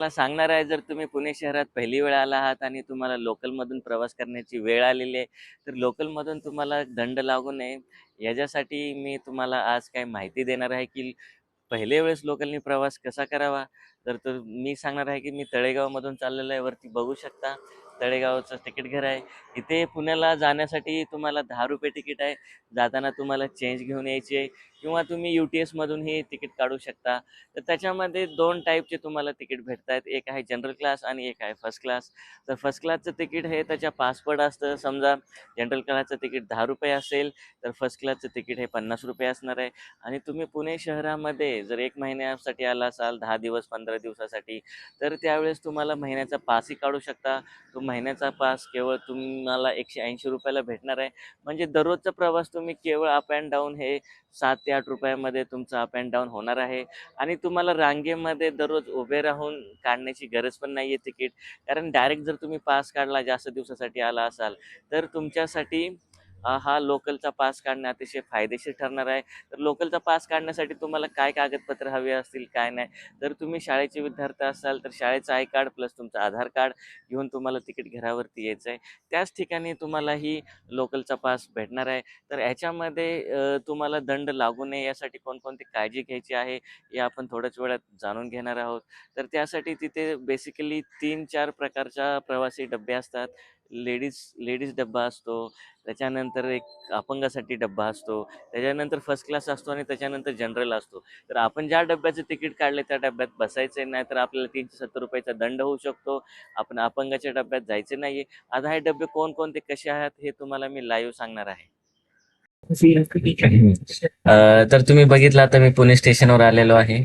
मला सांगणार आहे जर तुम्ही पुणे शहरात पहिली वेळ आला आहात आणि तुम्हाला लोकलमधून प्रवास करण्याची वेळ आलेली आहे तर लोकलमधून तुम्हाला दंड लागू नये. याच्यासाठी मी तुम्हाला आज काय माहिती देणार आहे की पहिल्या वेळेस लोकलनी प्रवास कसा करावा? तर तर मी सांगणार आहे की मी तळेगावमधून चाललेलो आहे. वरती बघू शकता तळेगावचं तिकीट घर आहे. इथे पुण्याला जाण्यासाठी तुम्हाला दहा रुपये तिकीट आहे. जाताना तुम्हाला चेंज घेऊन यायची आहे. किंवा तुम्ही यू टी एसमधूनही तिकीट काढू शकता. तर त्याच्यामध्ये दोन टाईपचे तुम्हाला तिकीट भेटत आहेत एक आहे जनरल क्लास आणि एक आहे फर्स्ट क्लास तर फर्स्ट क्लासचं तिकीट हे त्याच्या पासपोर्ट असतं. समजा जनरल क्लासचं तिकीट दहा रुपये असेल तर फर्स्ट क्लासचं तिकीट हे पन्नास रुपये असणार आहे. आणि तुम्ही पुणे शहरामध्ये जर एक महिन्यासाठी आला असाल दहा दिवस पंधरा दिवसासाठी. तर त्यावेळेस तुम्हाला महिन्याचा पासही काढू शकता. तो महिन्याचा पास केवळ तुम्हाला एकशे ऐंशी रुपयाला भेटणार आहे. म्हणजे दररोजचा प्रवास तुम्ही केवळ अप अँड डाऊन हे सात ते आठ रुपयामध्ये तुमचा अप अँड डाऊन होणार आहे. आणि तुम्हाला रांगेमध्ये दररोज उभे राहून काढण्याची गरज पण नाही आहे तिकीट. कारण डायरेक्ट जर तुम्ही पास काढला जास्त दिवसासाठी आला असाल तर तुमच्यासाठी हा लोकलचा पास काढणे अतिशय फायदेशीर ठरणार आहे. तर लोकलचा पास काढण्यासाठी तुम्हाला काय कागदपत्र हवे असतील काय नाही? तर तुम्ही शाळेचे विद्यार्थी असाल तर शाळेचं आय कार्ड प्लस तुमचं आधार कार्ड घेऊन तुम्हाला तिकीट घरावरती यायचं आहे त्याच ठिकाणी तुम्हाला ही लोकलचा पास भेटणार आहे. तर ह्याच्यामध्ये तुम्हाला दंड लागू नये यासाठी कोणकोणती काळजी घ्यायची आहे हे आपण थोड्याच वेळात जाणून घेणार आहोत. तर त्यासाठी तिथे बेसिकली तीन चार प्रकारच्या प्रवासी डबे असतात. लेडीज लेडीज डब्बा असतो. त्याच्यानंतर एक अपंगासाठी डब्बा असतो. त्याच्यानंतर फर्स्ट क्लास असतो आणि त्याच्यानंतर जनरल असतो. तर आपण ज्या डब्याचं तिकीट काढले त्या डब्यात बसायचे नाही तर आपल्याला तीनशे सत्तर रुपयाचा दंड होऊ शकतो. आपण अपंगाच्या डब्यात जायचे नाही आता हे डबे कोणकोणते कसे आहेत हे तुम्हाला मी लाईव्ह सांगणार आहे. तर तुम्ही बघितला तर मी पुणे स्टेशनवर आलेलो आहे.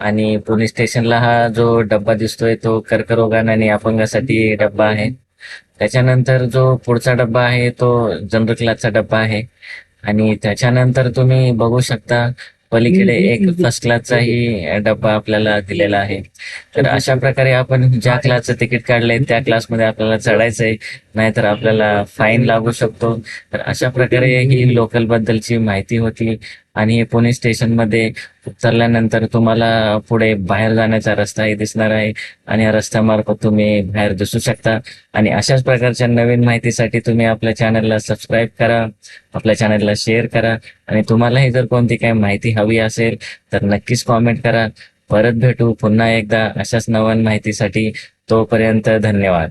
आणि पुणे स्टेशनला हा जो डब्बा दिसतोय तो कर्करोगान आणि अपंगासाठी डब्बा आहे. त्याच्यानंतर जो पुढचा डब्बा आहे तो जनरल क्लासचा डब्बा आहे. आणि त्याच्यानंतर तुम्ही बघू शकता पलीकडे एक फर्स्ट क्लासचाही डब्बा आपल्याला दिलेला आहे. तर अशा प्रकारे आपण ज्या क्लासचं तिकीट काढलंय त्या क्लासमध्ये आपल्याला चढायचंय नाहीतर आपल्याला फाईन लागू शकतो. तर अशा प्रकारे ही लोकल बद्दलची माहिती होती. आणि पुणे स्टेशनमध्ये उतरल्यानंतर तुम्हाला पुढे बाहेर जाण्याचा रस्ताही दिसणार आहे आणि या रस्त्यामार्फत तुम्ही बाहेर दिसू शकता. आणि अशाच प्रकारच्या नवीन माहितीसाठी तुम्ही आपल्या चॅनलला सबस्क्राईब करा आपल्या चॅनलला शेअर करा. आणि तुम्हालाही जर कोणती काही माहिती हवी असेल तर नक्कीच कॉमेंट करा. परत भेटू पुन्हा एकदा अशाच नवीन माहितीसाठी. तोपर्यंत धन्यवाद.